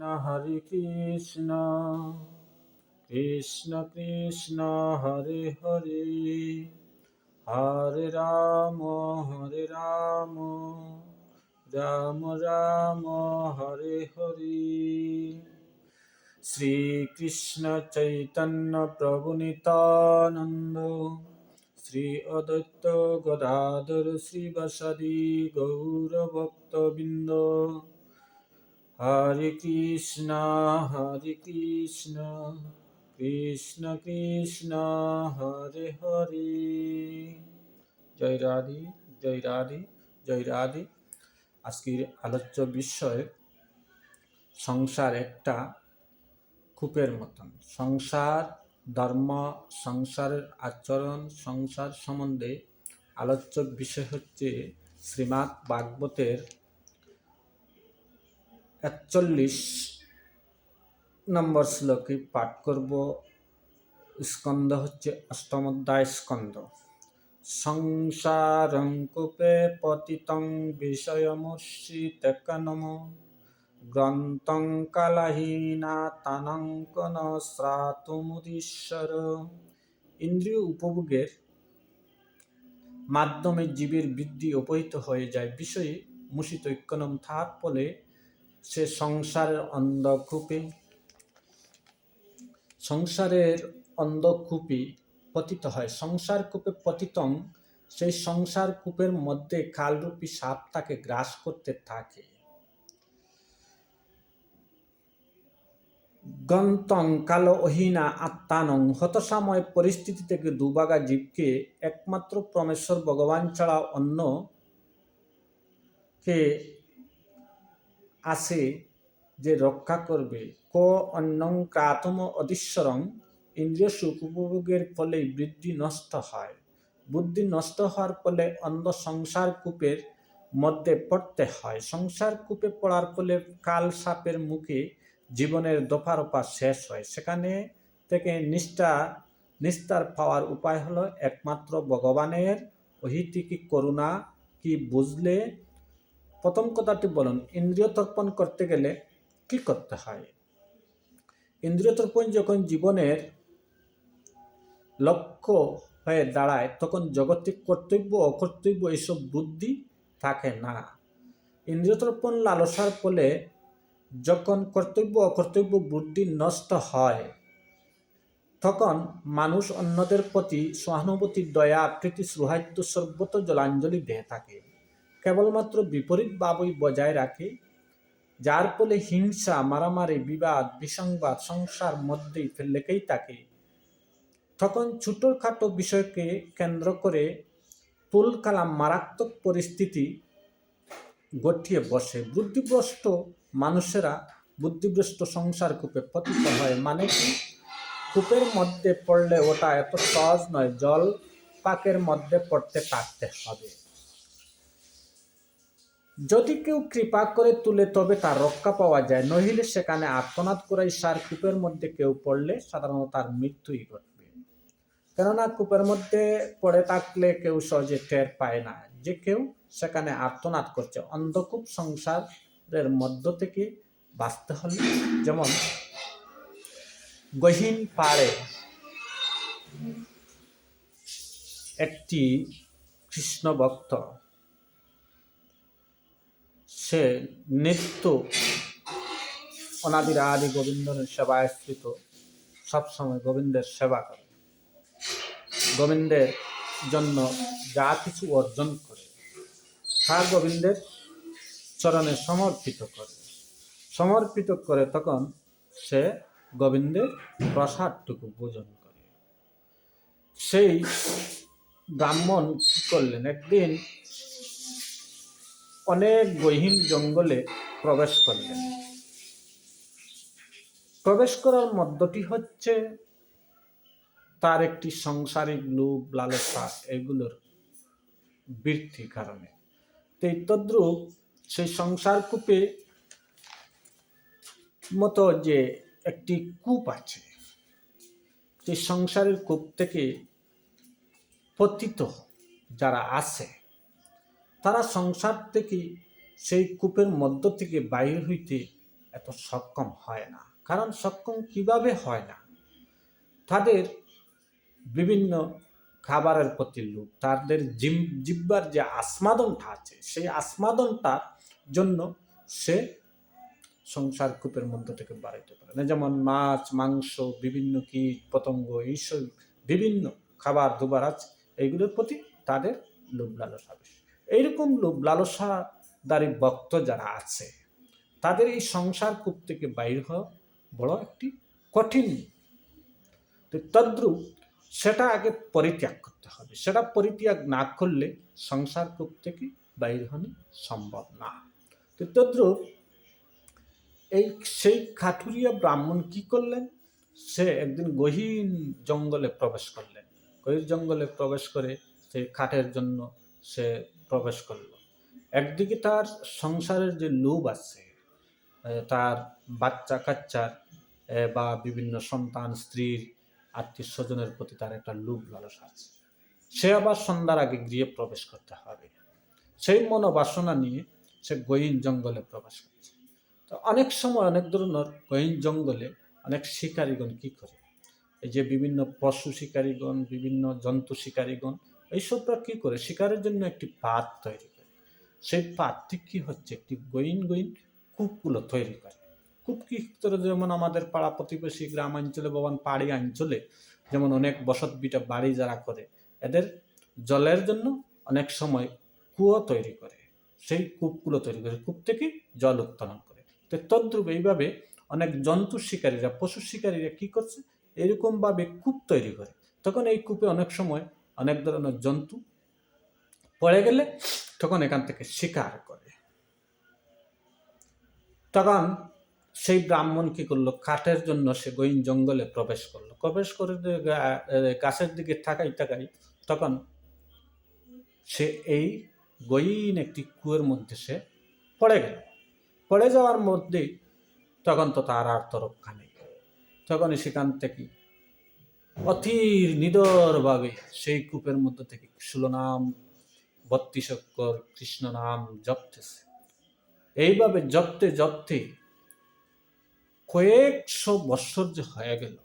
হরে কৃষ্ণ কৃষ্ণ কৃষ্ণ হরে হরে হরে রাম হরে রাম রাম রাম হরে হরে শ্রীকৃষ্ণ চৈতন্য প্রভু নিত্যানন্দ শ্রী অদ্বৈত গদাধর শ্রী শ্রীবাসাদি গৌরভক্তবৃন্দ হরে কৃষ্ণ হরে কৃষ্ণ কৃষ্ণ কৃষ্ণ হরে হরে জয় রাধে জয় রাধে জয় রাধে আজকের আলোচ্য বিষয় সংসার একটা কূপের মতন। সংসার, ধর্ম, সংসারের আচরণ, সংসার সম্বন্ধে আলোচ্য বিষয় হচ্ছে শ্রীমৎ ভাগবতের একচল্লিশ নম্বর শ্লোকে পাঠ করব। স্কন্দ হচ্ছে অষ্টম অধ্যায় স্কন্দ সংসারং কূপে পতিতং বিষয়মুষিতকনম গ্রন্থং কালাহীনা তানাঙ্কন শ্রাতুমুদীশ্বর ইন্দ্রিয় উপভোগের মাধ্যমে জীবের বৃদ্ধি অপহিত হয়ে যায়। বিষয়ে মুষিত ঐক্যনম থাক ফলে সে সংসারের অন্ধকূপে। সংসারের অন্ধকূপে পতিত হয়। সংসার কূপে পতিতং, সেই সংসার কূপের মধ্যে কালরূপী সাপ তাকে গ্রাস করতে থাকে। গন্তং কালো অহিনা আত্মানং, হতসাময় পরিস্থিতি থেকে দুবাগা জীবকে একমাত্র পরমেশ্বর ভগবান ছাড়া অন্য কে আছে যে রক্ষা করবে। ক অন্যং ক্রাতম অধীশ্বরং ইন্দ্রিয় সুখ উপভোগের ফলে বৃদ্ধি নষ্ট হয়। বুদ্ধি নষ্ট হওয়ার ফলে অন্ধ সংসার কূপের মধ্যে পড়তে হয়। সংসার কূপে পড়ার ফলে কাল সাপের মুখে জীবনের দফারফা শেষ হয়। সেখানে থেকে নিষ্ঠা, নিস্তার পাওয়ার উপায় হলো একমাত্র ভগবানের। অহিতিকি করুণা, কি বুঝলে প্রথম কথাটি বলুন, ইন্দ্রিয় তর্পণ করতে গেলে কি করতে হয়? ইন্দ্রিয় তর্পণ যখন জীবনের লক্ষ্য হয়ে দাঁড়ায়, তখন জগতিক কর্তব্য, অকর্তব্য এসব বুদ্ধি থাকে না। ইন্দ্রিয় তর্পণ লালসার ফলে যখন কর্তব্য, অকর্তব্য বুদ্ধি নষ্ট হয়, তখন মানুষ অন্যদের প্রতি সহানুভূতি, দয়া, প্রীতি সৌহার্দ্য সর্বত জলাঞ্জলি দিয়ে থাকে। কেবলমাত্র বিপরীত ভাবই বজায় রাখে, যার ফলে হিংসা, মারামারি, বিবাদ, বিসংবাদ, সংসার মধ্যেই লেগেই থাকে। তখন ছোটোখাটো বিষয়কে কেন্দ্র করে তুলকালাম মারাত্মক পরিস্থিতি গঠিয়ে বসে। বুদ্ধিভ্রষ্ট মানুষেরা বুদ্ধিভ্রষ্ট সংসার কূপে পতিত হয় মানে কি? কূপের মধ্যে পড়লে ওটা এত সহজ নয়, জল পাকের মধ্যে পড়তে থাকতে হবে। যদি কেউ কৃপা করে তুলে তবে তার রক্ষা পাওয়া যায় নহিলে সেখানে আত্মনাদ করাই সার কূপের মধ্যে কেউ পড়লে সাধারণত তার মৃত্যুই ঘটবে। কেননা কূপের মধ্যে পড়ে থাকলে কেউ সহজে টের পায় না যে কেউ সেখানে আত্মনাদ করছে। অন্ধকূপ সংসারের মধ্য থেকে বাঁচতে হলে যেমন গহীন পাড়ে একটি কৃষ্ণ ভক্ত সে নিত্য অনাদির আদি গোবিন্দের সেবায় স্থিত সবসময় গোবিন্দের সেবা করে। গোবিন্দের জন্য যা কিছু অর্জন করে, তা গোবিন্দের চরণে সমর্পিত করে। সমর্পিত করে তখন সে গোবিন্দের প্রসাদটুকু ভোজন করে। সেই ব্রাহ্মণ কি করলেন? একদিন অনেক গহীন জঙ্গলে প্রবেশ করলেন। প্রবেশ করার মধ্যটি হচ্ছে তার একটি সাংসারিক লোভ, লালসা এগুলোর বৃদ্ধি কারণে। তো তদ্রুপ সেই সংসার কূপে মতো যে একটি কূপ আছে, সেই সংসারের কূপ থেকে পতিত যারা আছে তারা সংসার থেকে সেই কূপের মধ্য থেকে বাইর হইতে এত সক্ষম হয় না। কারণ সক্ষম কীভাবে হয় না? তাদের বিভিন্ন খাবারের প্রতি লোভ, তাদের জিম- জিব্বার যে আসমাদনটা আছে, সেই আসমাদনটার জন্য সে সংসার কূপের মধ্য থেকে বাড়াইতে পারে না। যেমন মাছ, মাংস, বিভিন্ন কীট, পতঙ্গ এইসব বিভিন্ন খাবার দুবার আছে, এইগুলোর প্রতি তাদের লোভ লালসা বেশি। এইরকম লোভ লালসাদারী ভক্ত যারা আছে, তাদের এই সংসার কূপ থেকে বাইর হওয়া বড় একটি কঠিন তো তদ্রুপ সেটা আগে পরিত্যাগ করতে হবে। সেটা পরিত্যাগ না করলে সংসার কূপ থেকে বাইর হওয়া সম্ভব না। তো তদ্রুপ এই সেই খাটুরিয়া ব্রাহ্মণ কি করলেন? সে একদিন গহীন জঙ্গলে প্রবেশ করলেন। গহীন জঙ্গলে প্রবেশ করে সেই খাটের জন্য সে প্রবেশ করল। একদিকে তার সংসারের যে লোভ আছে তার বাচ্চা কাচ্চার বা বিভিন্ন সন্তান, স্ত্রীর আত্মীয় স্বজনের প্রতি তার একটা লোভ লালসা আছে। সে আবার সন্ধ্যার আগে গৃহে প্রবেশ করতে হবে। সেই মনোবাসনা নিয়ে সে গহীন জঙ্গলে প্রবেশ করছে। তো অনেক সময় অনেক ধরনের গহীন জঙ্গলে অনেক শিকারীগণ কি করে? এই যে বিভিন্ন পশু শিকারীগণ, বিভিন্ন জন্তু শিকারীগণ এইসবরা কি করে? শিকারের জন্য একটি পাত তৈরি করে। সেই পাতটি কি হচ্ছে? একটি গহীন গহীন কূপগুলো তৈরি করে। কূপ কি করে? যেমন আমাদের পাড়া প্রতিবেশী গ্রামাঞ্চলে বা পাহাড়ি অঞ্চলে যেমন অনেক বসত বিটা বাড়ি যারা করে, এদের জলের জন্য অনেক সময় কুয়ো তৈরি করে। সেই কূপগুলো তৈরি করে। কূপ থেকে জল উত্তোলন করে। তো তদ্রুপ এইভাবে অনেক জন্তু শিকারীরা, পশু শিকারীরা কি করছে? এরকমভাবে কূপ তৈরি করে। তখন এই কূপে অনেক সময় অনেক ধরনের জন্তু পড়ে গেলে তখন এখান থেকে শিকার করে। তখন সেই ব্রাহ্মণ কি করল? কাঠের জন্য সে গহীন জঙ্গলে প্রবেশ করল। প্রবেশ করে গাছের দিকে থাকাই তাকাই তখন সে এই গহীন একটি কুয়োর মধ্যে সে পড়ে গেল। পড়ে যাওয়ার মধ্যে তখন তো তার আর তো রক্ষা নেই। তখনই সেখান থেকে অধীর নিদরভাবে সেই কূপের মধ্যে থেকে শিলনাম বত্রিশক্কর কৃষ্ণ নাম জপতেছে। এইভাবে জপতে জপতে কয়েকশো বৎসর যে হয়ে গেল,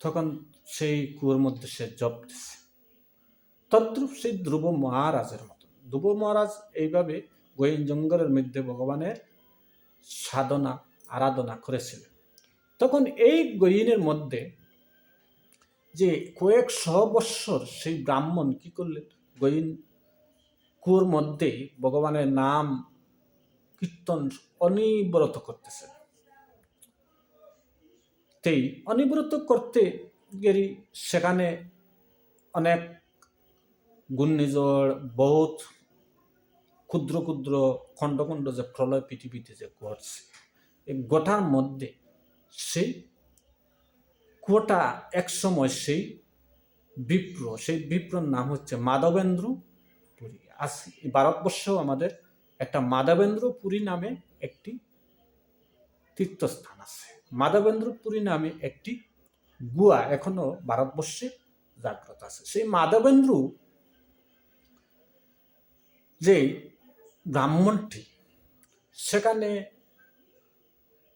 তখন সেই কুয়োর মধ্যে সে জপতেছে। তদ্রুপ সেই ধ্রুব মহারাজের মতো ধ্রুব মহারাজ এইভাবে গোয়েন জঙ্গলের মধ্যে ভগবানের সাধনা, আরাধনা করেছিলেন। তখন এই গহীনের মধ্যে যে কয়েক শ বৎসর সেই ব্রাহ্মণ কি করলেন? গহীন কুয়োর মধ্যে ভগবানের নাম কীর্তন অনিবরত করতেছেন। তেই অনিবরত করতে গেরি সেখানে অনেক ঘূর্ণিঝড় বহুত ক্ষুদ্র ক্ষুদ্র খণ্ড খণ্ড যে প্রলয় পৃথিবীতে যে ঘটছে, এই গোটার মধ্যে সেই কুয়োটা একসময় সেই বিপ্র, সেই বিপ্রর নাম হচ্ছে মাধবেন্দ্র পুরী। আজ ভারতবর্ষেও আমাদের একটা মাধবেন্দ্র পুরী নামে একটি তীর্থস্থান আছে। মাধবেন্দ্র পুরী নামে একটি গুয়া এখনও ভারতবর্ষে জাগ্রত আছে। সেই মাধবেন্দ্র যে ব্রাহ্মণটি, সেখানে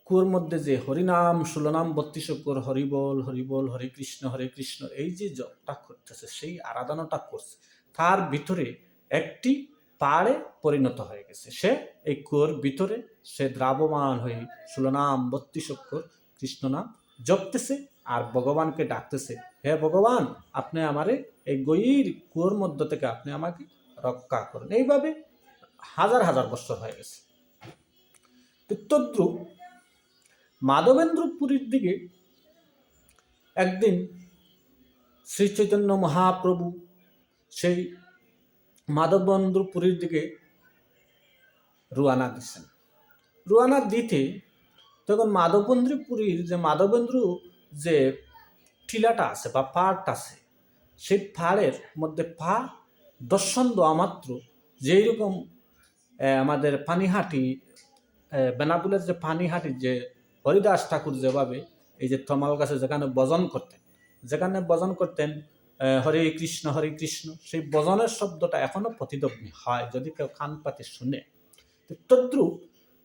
কুয়োর মধ্যে যে হরিনাম সুলনাম বত্রিশকর হরিবল হরিবল, হরে কৃষ্ণ হরে কৃষ্ণ, এই যে জপটা করতেছে, সেই আরাধনাটা করছে, তার ভিতরে একটি পাড়ে পরিণত হয়ে গেছে। সে এই কুয়োর ভিতরে সে দ্রাবমান হয়ে সুলনাম বত্রিশকর কৃষ্ণ নাম জপতেছে আর ভগবানকে ডাকতেছে, হে ভগবান, আপনি আমারে এই গইর কুয়োর মধ্য থেকে আপনি আমাকে রক্ষা করুন। এইভাবে হাজার হাজার বছর হয়ে গেছে। তদ্রুপ মাধবেন্দ্র পুরীর দিকে একদিন শ্রী চৈতন্য মহাপ্রভু সেই মাধবেন্দ্র পুরীর দিকে রুয়ানা দিচ্ছেন রুয়ানা দিতে তখন মাধবেন্দ্র পুরীর যে মাধবেন্দ্র যে টিলাটা আছে বা পাড়টা আছে, সেই পাড়ের মধ্যে পা দর্শন দেওয়া মাত্র যেই রকম আমাদের পানিহাটি বেনাপুলের যে পানিহাটির যে হরিদাস ঠাকুর যেভাবে এই যে তমাল গাছে যেখানে বজন করতেন, যেখানে বজন করতেন হরে কৃষ্ণ হরে কৃষ্ণ, সেই বজনের শব্দটা এখনও প্রতিধ্বনি হয়, যদি কেউ কান পাতে শুনে। তদ্রুপ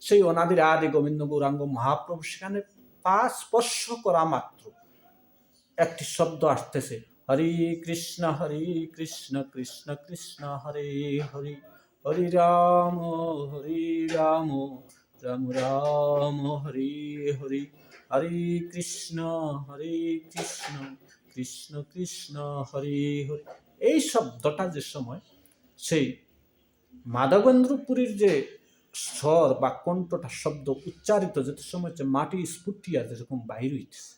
সেই অনাদির আদি গোবিন্দ গৌরাঙ্গ মহাপ্রভু সেখানে পা স্পর্শ করা মাত্র। একটি শব্দ আসতেছে, হরি কৃষ্ণ হরি কৃষ্ণ কৃষ্ণ কৃষ্ণ, হরে হরি হরি রাম হরি রাম রাম রাম, হরি হরি হরি কৃষ্ণ হরি কৃষ্ণ কৃষ্ণ কৃষ্ণ, হরি হরি। এই শব্দটা যে সময়, সেই মাধবেন্দ্রপুরীর যে স্বর বা কণ্ঠটা, শব্দ উচ্চারিত যেতে সময় হচ্ছে মাটি স্ফুটিয়া যেরকম বাহির হইতেছে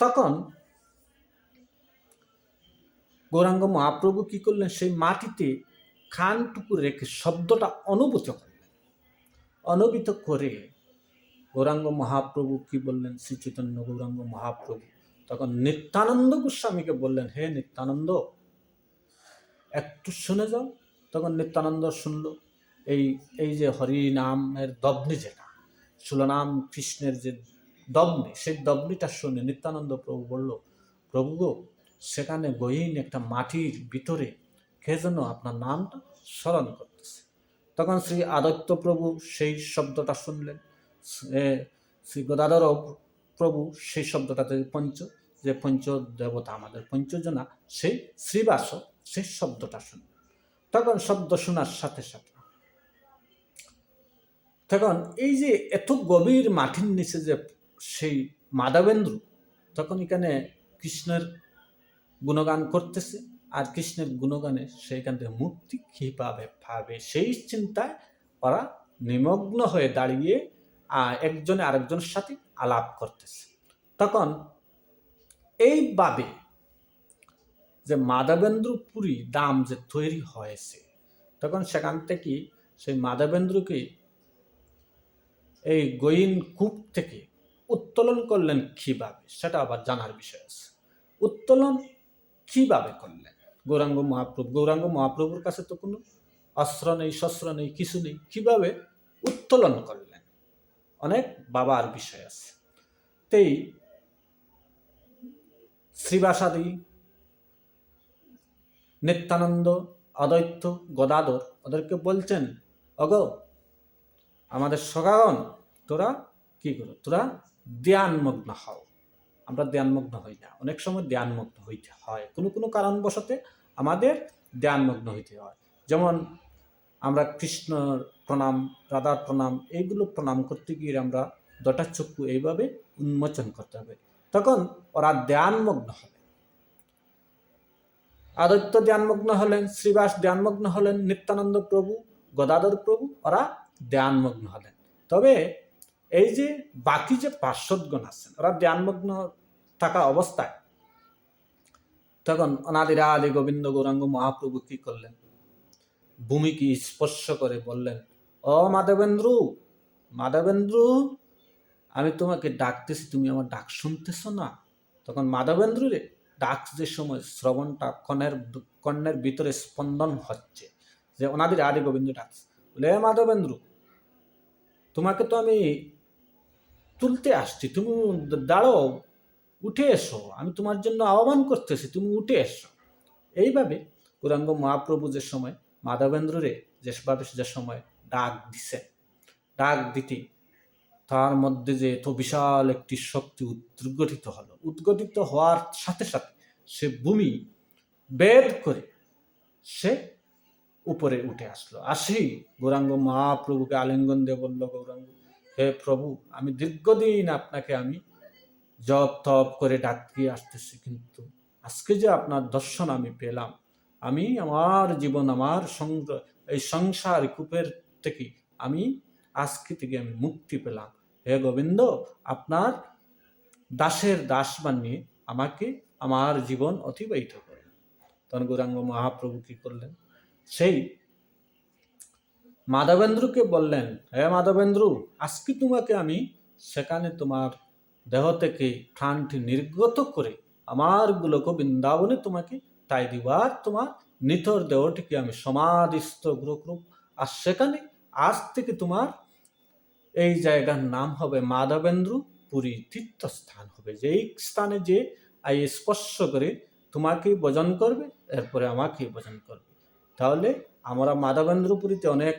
তখন গৌরাঙ্গ মহাপ্রভু কি করলেন, সেই মাটিতে খানটুকু রেখে শব্দটা অনুভূত করলেন অনুভূত করে গৌরাঙ্গ মহাপ্রভু কি বললেন? শ্রী চৈতন্য গৌরাঙ্গ মহাপ্রভু। তখন নিত্যানন্দ গোস্বামীকে বললেন, হে নিত্যানন্দ, একটু শুনে যাও। তখন নিত্যানন্দ শুনল, এই এই যে হরি নামের দবনি যেটা, সুলনাম কৃষ্ণের যে দবনি সেই দবনিটা শুনে নিত্যানন্দ প্রভু বলল, প্রভু গো, সেখানে গহীন একটা মাটির ভিতরে কে যেন আপনার নামটা স্মরণ করতেছে? তখন শ্রী আদিত্য প্রভু সেই শব্দটা শুনলেন। শ্রী গদাধর প্রভু সেই শব্দটাতে পঞ্চ, যে পঞ্চ দেবতা আমাদের পঞ্চজনা, সেই শ্রীবাস সেই শব্দটা শুনলেন। তখন শব্দ শোনার সাথে সাথে তখন এই যে এত গভীর মাটির নিচে যে সেই মাধবেন্দ্র তখন এখানে কৃষ্ণের গুণগান করতেছে। আর কৃষ্ণের গুণগানে সেইখান থেকে মুক্তি কি পাবে? সেই চিন্তায় ওরা নিমগ্ন হয়ে দাঁড়িয়ে একজনে আরেকজনের সাথে আলাপ করতেছে। তখন এইভাবে যে মাধবেন্দ্র পুরী দাম যে তৈরি হয়েছে, তখন সেখান থেকে সেই মাধবেন্দ্রকে এই গইন কূপ থেকে উত্তোলন করলেন কীভাবে? সেটা আবার জানার বিষয় আছে। উত্তোলন কীভাবে করলেন? গৌরাঙ্গ মহাপ্রভু। গৌরাঙ্গ মহাপ্রভুর কাছে তো কোনো অস্ত্র নেই, শস্ত্র নেই, কিছু নেই, কীভাবে উত্তোলন করলেন? অনেক বাবার বিষয় আছে। তেই শ্রীবাসাদি, নিত্যানন্দ, অদ্বৈত, গদাধর, ওদেরকে বলছেন, অগ, আমাদের সগাগন তোরা কি করো? তোরা ধ্যানমগ্ন হও। আমরা ধ্যানমগ্ন হই না। অনেক সময় ধ্যানমগ্ন হইতে হয়। কোনো কোনো কারণবশতে আমাদের ধ্যানমগ্ন হইতে হয়। যেমন আমরা কৃষ্ণ প্রণাম, রাধার প্রণাম, এইগুলো প্রণাম করতে গিয়ে আমরা দটা চক্ষু এইভাবে উন্মোচন করতে হবে। তখন ওরা ধ্যানমগ্ন হবে। আদিত্য ধ্যানমগ্ন হলেন, শ্রীবাস ধ্যানমগ্ন হলেন, নিত্যানন্দ প্রভু, গদাধর প্রভু, ওরা ধ্যানমগ্ন হলেন। তবে এই যে বাকি যে পার্শ্বদগণ আছেন ওরা ধ্যানমগ্ন থাকা অবস্থায়, তখন অনাদিরা আদি গোবিন্দ গৌরাঙ্গ মহাপ্রভু কি করলেন? ভূমিকে স্পর্শ করে বললেন, ও মাধবেন্দ্র মাধবেন্দ্র, আমি তোমাকে ডাকতেছি, তুমি আমার ডাক শুনতেছ না? তখন মাধবেন্দ্র রে ডাক যে সময় শ্রবণটা কর্ণের কর্ণের ভিতরে স্পন্দন হচ্ছে, যে ওনাদের আদি গোবিন্দ ডাকছে। বলে "এ মাধবেন্দ্র, তোমাকে তো আমি তুলতে আসছি, তুমি দাঁড়ো উঠে এসো, আমি তোমার জন্য আহ্বান করতেছি, তুমি উঠে এসো। এইভাবে গৌরাঙ্গ মহাপ্রভু যে সময়, মাধবেন্দ্ররে যেভাবে যে সময় ডাক দিছে। ডাক দিতে তার মধ্যে যে এত বিশাল একটি শক্তি উদ্গঠিত হলো। উদ্গঠিত হওয়ার সাথে সাথে সে ভূমি বেদ করে সে উপরে উঠে আসলো। আসি গৌরাঙ্গ মহাপ্রভুকে আলিঙ্গন দিয়ে বলল, গৌরাঙ্গ হে প্রভু, আমি দীর্ঘদিন আপনাকে আমি জপ তপ করে ডাকিয়ে আসতেছি, কিন্তু আজকে যে আপনার দর্শন আমি পেলাম, আমি আমার জীবন, আমার এই সংসার কূপের থেকে আমি আজকে থেকে আমি মুক্তি পেলাম। হে গোবিন্দ, আপনার দাসের দাস বানিয়ে আমাকে আমার জীবন অতিবাহিত করেন। তখন গৌরাঙ্গ মহাপ্রভু কি করলেন? সেই মাধবেন্দ্রকে বললেন, হে মাধবেন্দ্র, আজকে তোমাকে আমি সেখানে তোমার দেহ থেকে প্রাণটি নির্গত করে আমার গোলক বৃন্দাবনে তোমাকে তাই দিবার তোমার নিথর দেহটিকে আমি সমাধিস্থ গ্রহরূপ আর সেখানে আজ থেকে তোমার এই জায়গার নাম হবে মাধবেন্দ্র, পুরী তীর্থস্থান হবে। যে এই স্থানে যে আই স্পর্শ করে তোমাকে ভজন করবে, এরপরে আমাকে ভজন করবে। তাহলে আমরা মাধবেন্দ্রপুরীতে অনেক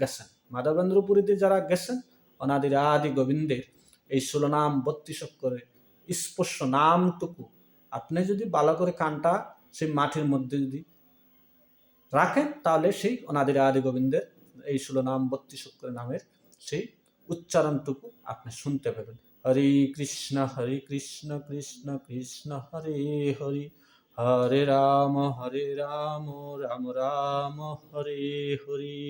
গেছেন। মাধবেন্দ্রপুরীতে যারা গেছেন, অনাদির আদি গোবিন্দের এই ষোলো নাম, বত্রিশ করে স্পর্শ নামটুকু আপনি যদি ভালো করে কানটা সেই মাটির মধ্যে যদি রাখেন, তাহলে সেই অনাদির আদি গোবিন্দের এই ষোলো নাম, বত্রিশ করে নামের সেই উচ্চারণটুকু আপনি শুনতে পাবেন। হরে কৃষ্ণ হরে কৃষ্ণ কৃষ্ণ কৃষ্ণ, হরে হরি, হরে রাম হরে রাম রাম রাম, হরে হরি।